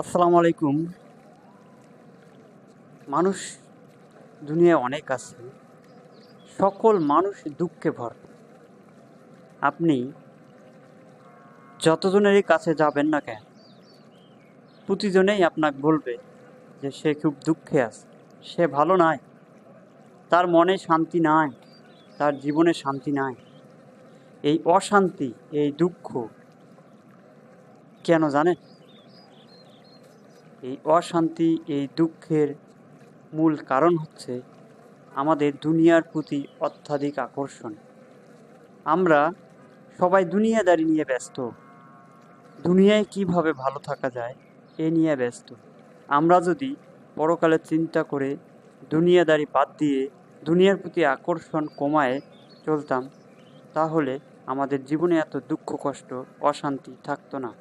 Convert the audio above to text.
আসসালামু আলাইকুম। মানুষ দুনিয়ায় অনেক আছে। সকল মানুষ দুঃখে ভর। আপনি যতজনেরই কাছে যাবেন না কেন, প্রতিজনেই আপনাকে বলবে যে সে খুব দুঃখে আছে, সে ভালো নাই। তার মনে শান্তি নাই, তার জীবনে শান্তি নাই। এই অশান্তি, এই দুঃখ কেন জানেন? এই অশান্তি, এই দুঃখের মূল কারণ হচ্ছে আমাদের দুনিয়ার প্রতি অত্যাধিক আকর্ষণ। আমরা সবাই দুনিয়াদারি নিয়ে ব্যস্ত। দুনিয়ায় কীভাবে ভালো থাকা যায়, এ নিয়ে ব্যস্ত। আমরা যদি পরকালে চিন্তা করে দুনিয়াদারি বাদ দিয়ে দুনিয়ার প্রতি আকর্ষণ কমায় চলতাম, তাহলে আমাদের জীবনে এত দুঃখ, কষ্ট, অশান্তি থাকতো না।